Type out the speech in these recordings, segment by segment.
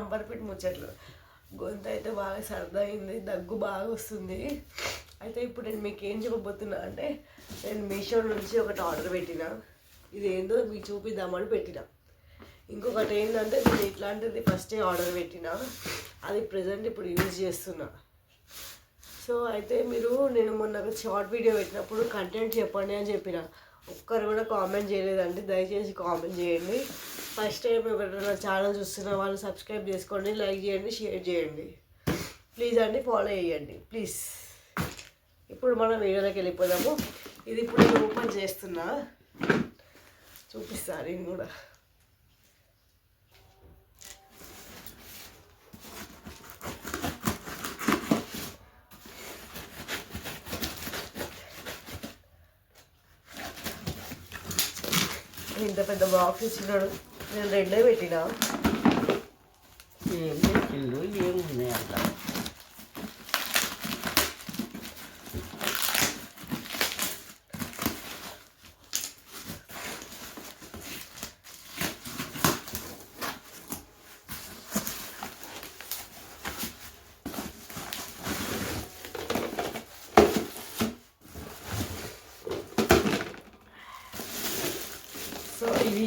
అంబర్పేట ముచ్చట్లు. గొంతు అయితే బాగా సర్దయింది దగ్గు బాగా వస్తుంది. అయితే ఇప్పుడు నేను మీకు ఏం చెప్పబోతున్నా అంటే నేను మీషో నుంచి ఒకటి ఆర్డర్ పెట్టిన. ఇది ఏందో మీకు చూపిద్దామని పెట్టిన. ఇంకొకటి ఏంటంటే నేను ఇట్లాంటిది ఫస్టే ఆర్డర్ పెట్టిన. అది ప్రజెంట్ ఇప్పుడు యూజ్ చేస్తున్నా. సో అయితే మీరు నేను మొన్న ఒక షార్ట్ వీడియో పెట్టినప్పుడు కంటెంట్ చెప్పండి అని చెప్పిన. ఒక్కరు కూడా కామెంట్ చేయలేదండి. దయచేసి కామెంట్ చేయండి. ఫస్ట్ టైం ఎవరైనా ఛానల్ చూస్తున్న వాళ్ళు సబ్స్క్రైబ్ చేసుకోండి లైక్ చేయండి షేర్ చేయండి. ప్లీజ్ అండి ఫాలో చేయండి. ప్లీజ్ ఇప్పుడు మనం వీడియోలోకి వెళ్ళిపోదాము. ఇది ఇప్పుడు ఓపెన్ చేస్తున్నా. చూపిస్తాను నేను కూడా. ఇంత పెద్ద బాక్స్ ఇచ్చినాడు. నేను రెండే పెట్టినా. ఏం పెట్టిండు ఏమున్నాయి అట్లా? సో ఇది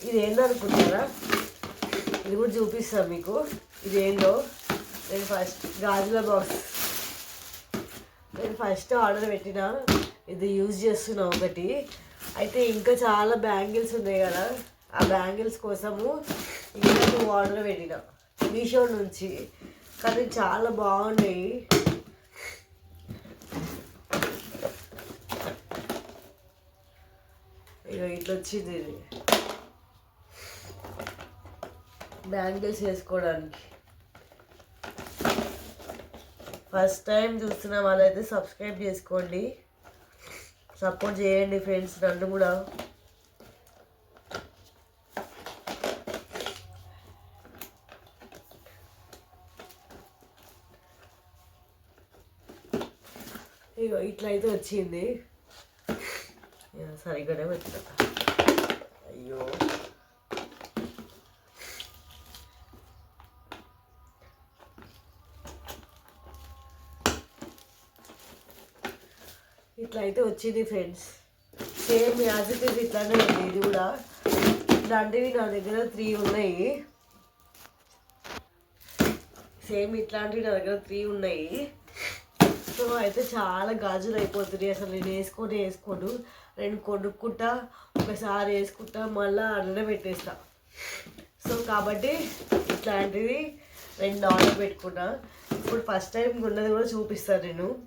ఇది ఏందో అనుకుంటారా ఇది కూడా చూపిస్తాను మీకు. ఇది ఏందో? నేను ఫస్ట్ గాజుల బాక్స్. నేను ఫస్ట్ ఆర్డర్ పెట్టిన ఇది యూజ్ చేస్తున్నా ఒకటి. అయితే ఇంకా చాలా బ్యాంగిల్స్ ఉన్నాయి కదా. ఆ బ్యాంగిల్స్ కోసము ఇంకా ఆర్డర్ పెట్టిన. మీషో నుంచి. కానీ చాలా బాగున్నాయి. ఇట్లా వచ్చింది ఇది. బ్యాంగిల్స్ వేసుకోవడానికి. ఫస్ట్ టైం చూస్తున్న వాళ్ళైతే సబ్స్క్రైబ్ చేసుకోండి. సపోర్ట్ చేయండి ఫ్రెండ్స్ నన్ను కూడా. ఇగో ఇట్లా అయితే వచ్చింది. సరిగ్గానే పెట్టిన. అయ్యో. ఇట్లా అయితే వచ్చింది friends. Same as it is ఇట్లానే ఉంది. ఇది కూడా ఇట్లాంటివి నా దగ్గర త్రీ ఉన్నాయి. సేమ్ ఇట్లాంటివి నా దగ్గర త్రీ ఉన్నాయి. సో అయితే చాలా గాజులు అయిపోతున్నాయి. అసలు నేను వేసుకొని వేసుకోను. రెండు కొనుక్కుంటా ఒకసారి వేసుకుంటా మళ్ళీ అల్లనే పెట్టేస్తా. సో కాబట్టి ఇట్లాంటిది రెండు ఆర్డర్ పెట్టుకున్నా. ఇప్పుడు ఫస్ట్ టైం ఉన్నది కూడా చూపిస్తాను నేను.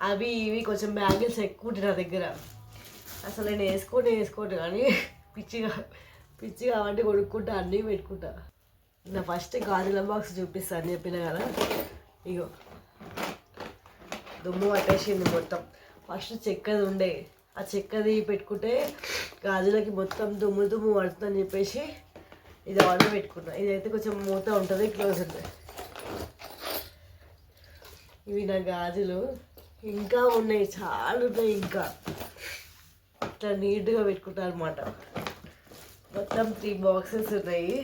అవి ఇవి కొంచెం బ్యాంగిల్స్ ఎక్కువ ఉంటాయి నా దగ్గర. అసలు నేను వేసుకోండి వేసుకోండి కానీ పిచ్చిగా పిచ్చి కాబట్టి కొనుక్కుంటా అన్నీ పెట్టుకుంటా. నా ఫస్ట్ గాజుల బాక్స్ చూపిస్తాను చెప్పిన కదా. ఇగో. దుమ్ము పట్టేసింది మొత్తం. ఫస్ట్ చెక్కది ఉండే. ఆ చెక్కది పెట్టుకుంటే గాజులకి మొత్తం దుమ్ము దుమ్ము పడుతుందని చెప్పేసి ఇది ఆర్డర్ పెట్టుకున్నా. ఇదైతే కొంచెం మూత ఉంటుంది క్లోజ్ ఉంటుంది. ఇవి నా గాజులు. ఇంకా ఉన్నాయి చాలా ఉన్నాయి ఇంకా. ఇట్లా నీట్గా పెట్టుకుంటా అనమాట మొత్తం త్రీ బాక్సెస్ ఉన్నాయి.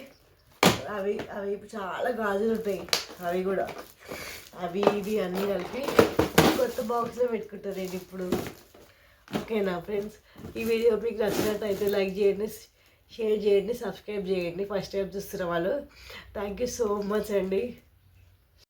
అవి అవి చాలా గాజులు ఉంటాయి అవి కూడా. అవి ఇవి అన్నీ కలిపి కొత్త బాక్స్లో పెట్టుకుంటాను నేను ఇప్పుడు. ఓకేనా ఫ్రెండ్స్ ఈ వీడియో మీకు నచ్చినట్టయితే లైక్ చేయండి షేర్ చేయండి సబ్స్క్రైబ్ చేయండి. ఫస్ట్ టైం చూస్తున్న వాళ్ళు థ్యాంక్ యూ సో మచ్ అండి.